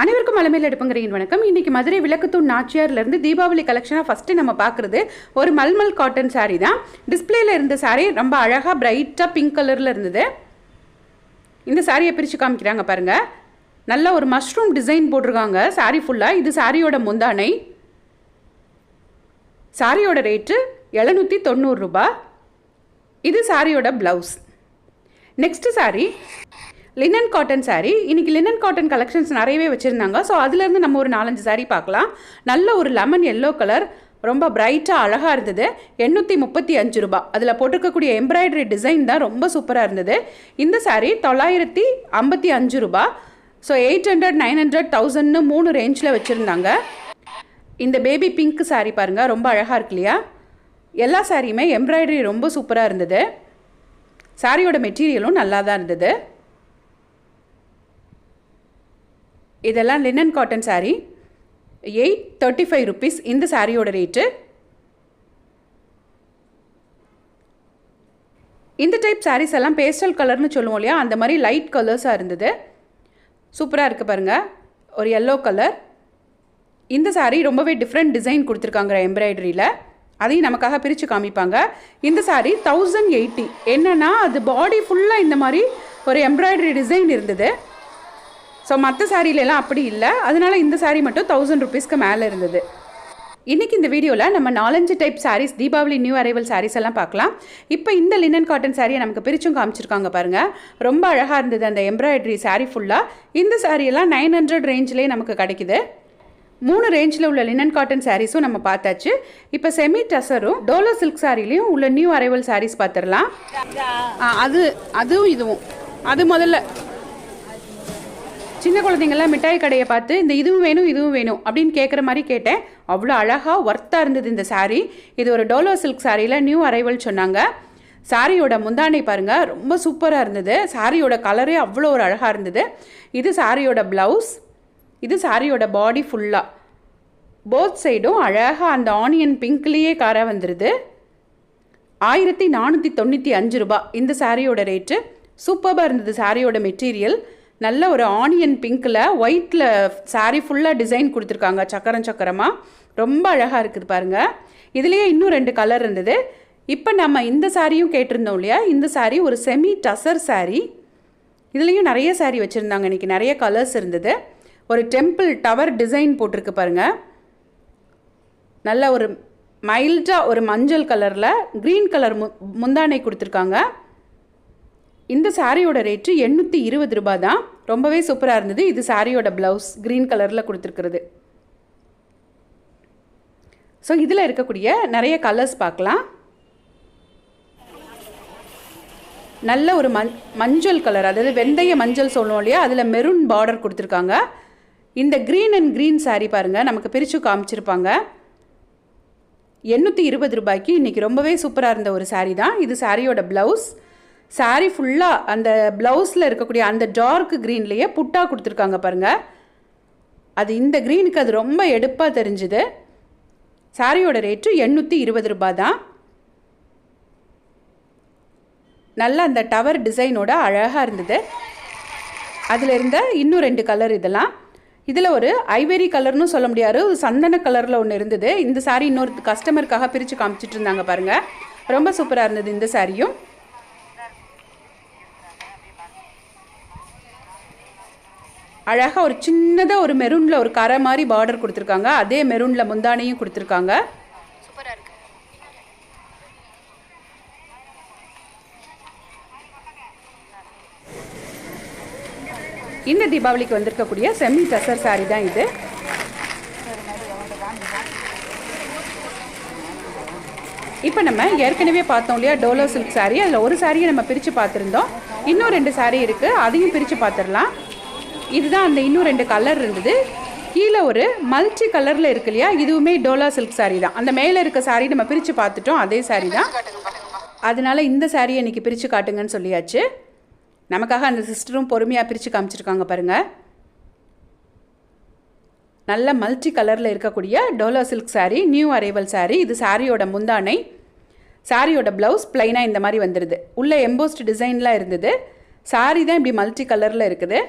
அனைவருக்கும் மலமேல் எடுப்புங்கிறீங்க வணக்கம். இன்னைக்கு மதுரை விளக்குத்தூண் நாச்சியார்லேருந்து தீபாவளி கலெக்ஷனாக ஃபஸ்ட்டு நம்ம பார்க்குறது ஒரு மல்மல் காட்டன் சாரீ தான். டிஸ்பிளேல இருந்த சாரீ ரொம்ப அழகாக பிரைட்டாக பிங்க் கலரில் இருந்தது. இந்த சாரியை பிரித்து காமிக்கிறாங்க பாருங்கள் நல்ல ஒரு மஷ்ரூம் டிசைன் போட்டிருக்காங்க. saree ஃபுல்லாக இது சாரியோட முந்தானை. சாரியோட ரேட்டு எழுநூற்றி தொண்ணூறுரூபா இது சாரியோட blouse next sari linen cotton sari இன்னைக்கு லினன் காட்டன் கலெக்ஷன்ஸ் நிறையவே வச்சுருந்தாங்க. ஸோ அதுலேருந்து நம்ம ஒரு நாலஞ்சு சாரீ பார்க்கலாம். நல்ல ஒரு லெமன் எல்லோ கலர் ரொம்ப பிரைட்டாக அழகாக இருந்தது. எண்ணூற்றி முப்பத்தி அஞ்சு ரூபா. அதில் போட்டிருக்கக்கூடிய எம்ப்ராய்டரி டிசைன் தான் ரொம்ப சூப்பராக இருந்தது. இந்த சாரீ தொள்ளாயிரத்தி ஐம்பத்தி அஞ்சு ரூபா. So eight hundred nine hundred தௌசண்ட்னு மூணு ரேஞ்சில் வச்சுருந்தாங்க. இந்த பேபி பிங்க் சாரீ பாருங்கள் ரொம்ப அழகாக இருக்கு இல்லையா? எல்லா சாரியுமே எம்ப்ராய்டரி ரொம்ப சூப்பராக இருந்தது. சாரியோட மெட்டீரியலும் நல்லா தான் இருந்தது. இதெல்லாம் linen cotton saree. Eight thirty five rupees இந்த சாரியோட ரேட்டு இந்த டைப் சாரீஸ் எல்லாம் பேஸ்டல் கலர்னு சொல்லுவோம் இல்லையா? அந்த மாதிரி லைட் கலர்ஸாக இருந்தது. சூப்பராக இருக்குது பாருங்கள் ஒரு எல்லோ கலர் இந்த சாரீ ரொம்பவே டிஃப்ரெண்ட் டிசைன் கொடுத்துருக்காங்க எம்ப்ராய்டரியில் அதையும் நமக்காக பிரித்து காமிப்பாங்க. இந்த சாரீ தௌசண்ட் எயிட்டி என்னென்னா அது பாடி ஃபுல்லாக இந்த மாதிரி ஒரு எம்ப்ராய்டரி டிசைன் இருந்தது. ஸோ மற்ற சாரிலெல்லாம் அப்படி இல்லை. அதனால இந்த saree மட்டும் தௌசண்ட் ருபீஸ்க்கு மேலே இருந்தது. இன்றைக்கி இந்த வீடியோவில் நம்ம நாலஞ்சு type sarees Deepavali new arrival sarees எல்லாம் பார்க்கலாம். இப்போ இந்த லினன் காட்டன் சாரியை நமக்கு பிரிச்சும் காமிச்சிருக்காங்க பாருங்கள் ரொம்ப அழகாக இருந்தது அந்த எம்ப்ராய்டரி saree ஃபுல்லாக இந்த எல்லாம் நைன் ஹண்ட்ரட் ரேஞ்சிலே நமக்கு கிடைக்குது. மூணு ரேஞ்சில் உள்ள லினன் காட்டன் சாரீஸும் நம்ம பார்த்தாச்சு. இப்போ செமி டசரும் டோலோ சில்க் சாரிலையும் உள்ள நியூ அரைவல் sarees பார்த்துடலாம். அது அதுவும் இதுவும். அது முதல்ல சின்ன குழந்தைங்கள்லாம் மிட்டாய் கடையை பார்த்து இந்த இதுவும் வேணும் இதுவும் வேணும் அப்படின்னு கேட்குற மாதிரி கேட்டேன். அவ்வளோ அழகாக ஒர்த்தாக இருந்தது இந்த சாரீ இது ஒரு டோலோ சில்க் சாரியில் நியூ அரைவல் சொன்னாங்க. சாரியோட முந்தானை பாருங்கள் ரொம்ப சூப்பராக இருந்தது. சாரியோட கலரே அவ்வளோ ஒரு அழகாக இருந்தது. இது சாரியோட ப்ளவுஸ் இது சாரியோட பாடி ஃபுல்லாக போத் சைடும் அழகாக அந்த ஆனியன் பிங்க்லேயே கார வந்துடுது ஆயிரத்தி நானூற்றி தொண்ணூற்றி அஞ்சு ரூபா இந்த சாரியோட ரேட்டு சூப்பராக இருந்தது சாரியோட மெட்டீரியல் நல்ல ஒரு ஆனியன் பிங்க்கில் ஒயிட்டில் சாரீ ஃபுல்லாக டிசைன் கொடுத்துருக்காங்க சக்கரம் சக்கரமாக ரொம்ப அழகாக இருக்குது பாருங்கள் இதுலேயே இன்னும் ரெண்டு கலர் இருந்தது. இப்போ நம்ம இந்த சாரியும் கேட்டிருந்தோம் இல்லையா? இந்த சாரி ஒரு செமி டசர் saree. இதுலேயும் நிறைய saree வச்சுருந்தாங்க இன்றைக்கி நிறைய கலர்ஸ் இருந்தது. ஒரு டெம்பிள் டவர் டிசைன் போட்டிருக்கு பாருங்கள் நல்ல ஒரு மைல்டாக ஒரு மஞ்சள் கலரில் க்ரீன் கலர் மு முந்தானை கொடுத்துருக்காங்க. இந்த சாரியோட ரேட்டு எண்ணூற்றி இருபது ரூபா தான். ரொம்பவே சூப்பராக இருந்தது. இது சாரியோட ப்ளவுஸ் க்ரீன் கலரில் கொடுத்துருக்குறது. ஸோ இதில் இருக்கக்கூடிய நிறைய கலர்ஸ் பார்க்கலாம். நல்ல ஒரு மஞ் மஞ்சள் கலர் அதாவது வெந்தய மஞ்சள் சொல்லுவோம் இல்லையா? அதில் மெரூன் பார்டர் கொடுத்துருக்காங்க. இந்த க்ரீன் அண்ட் க்ரீன் saree பாருங்கள் நமக்கு பிரித்து காமிச்சிருப்பாங்க. எண்ணூற்றி இருபது ரூபாய்க்கு இன்றைக்கி ரொம்பவே சூப்பராக இருந்த ஒரு saree தான். இது சாரியோட ப்ளவுஸ் saree ஃபுல்லாக அந்த ப்ளவுஸில் இருக்கக்கூடிய அந்த டார்க் க்ரீன்லேயே புட்டா கொடுத்துருக்காங்க பாருங்கள் அது இந்த க்ரீனுக்கு அது ரொம்ப எடுப்பாக தெரிஞ்சுது. சாரியோட ரேட்டு எண்ணூற்றி இருபது ரூபாய் தான். நல்லா அந்த டவர் டிசைனோட அழகாக இருந்தது. அதில் இருந்த இன்னும் ரெண்டு கலர் இதெல்லாம். இதில் ஒரு ஐவரி கலர்னு சொல்ல முடியாது. ஒரு சந்தன கலரில் ஒன்று இருந்தது. இந்த சாரீ இன்னொரு கஸ்டமருக்காக பிரித்து காமிச்சிட்டு இருந்தாங்க பாருங்கள் ரொம்ப சூப்பராக இருந்தது இந்த சாரியும் அழகாக ஒரு சின்னதாக ஒரு மெரூனில் ஒரு கரை மாதிரி பார்டர் கொடுத்துருக்காங்க. அதே மெரூனில் முந்தானையும் கொடுத்துருக்காங்க. இந்த தீபாவளிக்கு வந்திருக்கக்கூடிய செமி டசர் saree தான் இது. இப்போ நம்ம ஏற்கனவே பார்த்தோம் இல்லையா டோலோ சில்க் saree. அதில் ஒரு சாரியை நம்ம பிரித்து பார்த்துருந்தோம். இன்னும் ரெண்டு saree இருக்குது அதையும் பிரித்து பார்த்துடலாம். இதுதான் அந்த இன்னும் ரெண்டு கலர் இருந்தது. கீழே ஒரு மல்டி கலரில் இருக்கு இல்லையா? இதுவுமே டோலா சில்க் சாரீ தான். அந்த மேலே இருக்க சாரீ நம்ம பிரித்து பார்த்துட்டோம். அதே சாரீ தான். அதனால இந்த சாரியை இன்றைக்கி பிரித்து காட்டுங்கன்னு சொல்லியாச்சு. நமக்காக அந்த சிஸ்டரும் பொறுமையாக பிரித்து காமிச்சிருக்காங்க பாருங்கள் நல்ல மல்டி கலரில் இருக்கக்கூடிய Dola silk sari new arrival sari இது சாரியோட முந்தானை. சாரியோட ப்ளவுஸ் ப்ளைனாக இந்த மாதிரி வந்துடுது உள்ளே எம்போஸ்ட் டிசைன்லாம் இருந்தது. saree தான் இப்படி மல்டி கலரில் இருக்குது.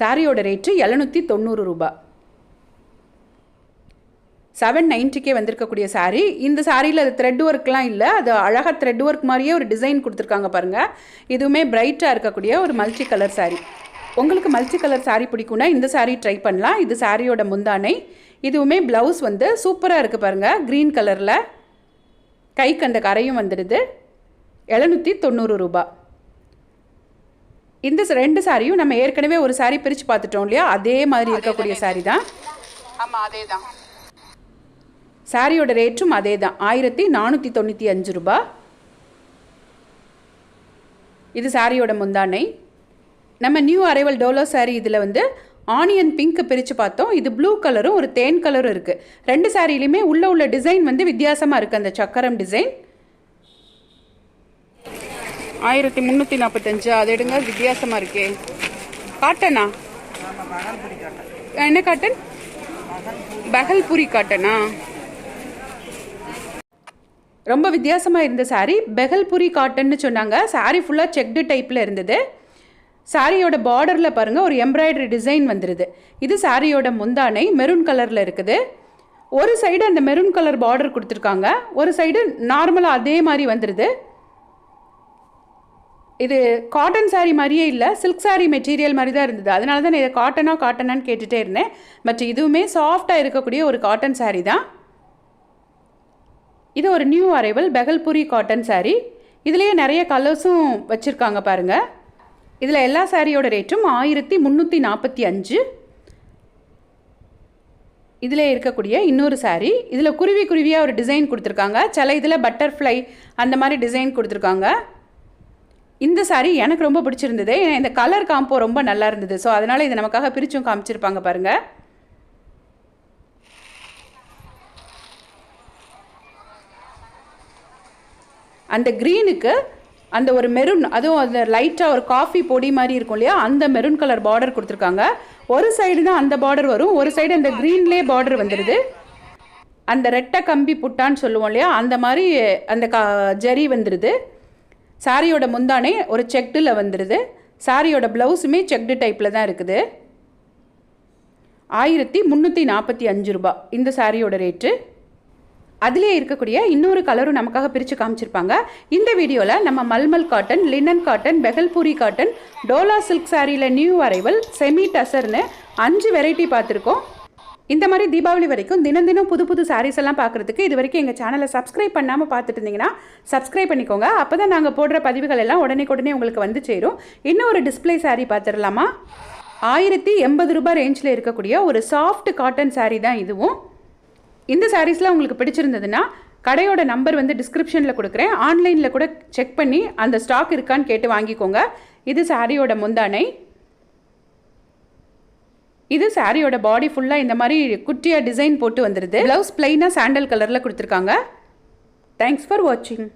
சாரியோட ரேட்டு எழுநூற்றி தொண்ணூறு ரூபாய் செவன் நைன்ட்டிக்கே வந்திருக்கக்கூடிய சாரீ இந்த சாரியில் அது த்ரெட் ஒர்க்லாம் இல்லை. அது அழகாக த்ரெட் ஒர்க் மாதிரியே ஒரு டிசைன் கொடுத்துருக்காங்க பாருங்கள் இதுவுமே பிரைட்டாக இருக்கக்கூடிய ஒரு மல்டி கலர் சாரீ உங்களுக்கு மல்டி கலர் சாரீ பிடிக்கும்னா இந்த சாரீ ட்ரை பண்ணலாம். இது சாரியோட முந்தானை. இதுவுமே ப்ளவுஸ் வந்து சூப்பராக இருக்குது பாருங்கள் க்ரீன் கலரில் கைக்கு அந்த கரையும் வந்துடுது. எழுநூற்றி தொண்ணூறு ரூபாய் இந்த ரெண்டு சாரியும் நம்ம ஏற்கனவே ஒரு saree பிரித்து பார்த்துட்டோம் இல்லையா? அதே மாதிரி இருக்கக்கூடிய saree தான். ஆமா அதேதான். சாரியோட ரேட்டும் அதே தான் ஆயிரத்தி நானூற்றி தொண்ணூற்றி அஞ்சு ரூபாய் இது சாரியோட முந்தானை. நம்ம நியூ அரைவல் டோலோ saree இதில் வந்து ஆனியன் பிங்க் பிரித்து பார்த்தோம். இது ப்ளூ கலரும் ஒரு தேன் கலரும் இருக்குது ரெண்டு சாரிலையுமே உள்ள உள்ள டிசைன் வந்து வித்தியாசமாக இருக்குது அந்த சக்கரம் டிசைன். ஆயிரத்தி முந்நூற்றி நாற்பத்தஞ்சு அது எடுங்க வித்தியாசமாக இருக்கே. காட்டனா? என்ன காட்டன்? பகல்பூரி காட்டனா? ரொம்ப வித்தியாசமாக இருந்த saree. பெகல்புரி காட்டன்னு சொன்னாங்க. saree ஃபுல்லாக செக்டு டைப்பில் இருந்தது. சாரியோட பார்டரில் பாருங்கள் ஒரு எம்ப்ராய்டரி டிசைன் வந்துடுது இது சாரியோட முந்தானை மெரூன் கலரில் இருக்குது. ஒரு சைடு அந்த மெரூன் கலர் பார்டர் கொடுத்துருக்காங்க. ஒரு சைடு நார்மலாக அதே மாதிரி வந்துடுது இது காட்டன் சாரீ மாதிரியே இல்லை சில்க் சாரீ மெட்டீரியல் மாதிரி தான் இருந்தது. அதனால தான் நான் இதை காட்டனா காட்டனான்னு கேட்டுகிட்டே இருந்தேன். பட் இதுவுமே சாஃப்டாக இருக்கக்கூடிய ஒரு காட்டன் சாரீ தான். இது ஒரு new arrival Bhagalpuri cotton sari இதுலேயே நிறைய கலர்ஸும் வச்சுருக்காங்க பாருங்கள் இதில் எல்லா சாரியோட ரேட்டும் ஆயிரத்தி முந்நூற்றி நாற்பத்தி அஞ்சு. இதில் இருக்கக்கூடிய இன்னொரு சாரீ இதில் குருவி குருவியாக ஒரு டிசைன் கொடுத்துருக்காங்க. சில இதில் பட்டர்ஃப்ளை அந்த மாதிரி டிசைன் கொடுத்துருக்காங்க. இந்த saree எனக்கு ரொம்ப பிடிச்சிருந்தது. ஏன்னா இந்த கலர் காம்போ ரொம்ப நல்லா இருந்தது. ஸோ அதனால் இதை நமக்காக பிரிச்சும் காமிச்சிருப்பாங்க பாருங்கள் அந்த க்ரீனுக்கு அந்த ஒரு மெரூன் அதுவும் அந்த லைட்டாக ஒரு காஃபி பொடி மாதிரி இருக்கும் இல்லையா? அந்த மெரூன் கலர் பார்டர் கொடுத்துருக்காங்க. ஒரு சைடு தான் அந்த பார்டர் வரும். ஒரு சைடு அந்த க்ரீன்லேயே பார்டர் வந்துடுது அந்த ரெட்டை கம்பி புட்டான்னு சொல்லுவோம் இல்லையா? அந்த மாதிரி அந்த க ஜரி வந்துடுது சாரியோட முந்தானே ஒரு செக்டில் வந்துடுது சாரியோட ப்ளவுஸுமே செக்டு டைப்பில் தான் இருக்குது. ஆயிரத்தி முந்நூற்றி நாற்பத்தி அஞ்சு ரூபா இந்த சாரியோட ரேட்டு. அதிலே இருக்கக்கூடிய இன்னொரு கலரும் நமக்காக பிரித்து காமிச்சிருப்பாங்க. இந்த வீடியோவில் நம்ம mulmul cotton linen cotton Bhagalpuri cotton Dola silk சாரியில் நியூ அரைவல் செமி டசர்னு அஞ்சு வெரைட்டி பார்த்துருக்கோம். இந்த மாதிரி தீபாவளி வரைக்கும் தினம் தினம் புது புது சாரீஸ் எல்லாம் பார்க்குறதுக்கு இது வரைக்கும் எங்கள் சேனலை சப்ஸ்கிரைப் பண்ணாமல் பார்த்துட்டு இருந்தீங்கன்னா சப்ஸ்கிரைப் பண்ணிக்கோங்க. அப்போ தான் நாங்கள் போடுற பதிவுகள் எல்லாம் உடனே உடனே உங்களுக்கு வந்து சேரும். இன்னும் ஒரு டிஸ்ப்ளே சாரீ பார்த்துடலாமா? ஆயிரத்தி எண்பது ரூபாய் ரேஞ்சில் இருக்கக்கூடிய ஒரு சாஃப்ட் காட்டன் சாரீ தான் இதுவும். இந்த சாரீஸ்லாம் உங்களுக்கு பிடிச்சிருந்ததுன்னா கடையோட நம்பர் வந்து டிஸ்கிரிப்ஷனில் கொடுக்குறேன். ஆன்லைனில் கூட செக் பண்ணி அந்த ஸ்டாக் இருக்கான்னு கேட்டு வாங்கிக்கோங்க. இது சாரியோட முந்தானை. இது சாரியோட பாடி ஃபுல்லாக இந்த மாதிரி குட்டியாக டிசைன் போட்டு வந்துடுது ப்ளவுஸ் பிளைனாக சாண்டல் கலரில் கொடுத்துருக்காங்க. தேங்க்ஸ் ஃபார் வாட்சிங்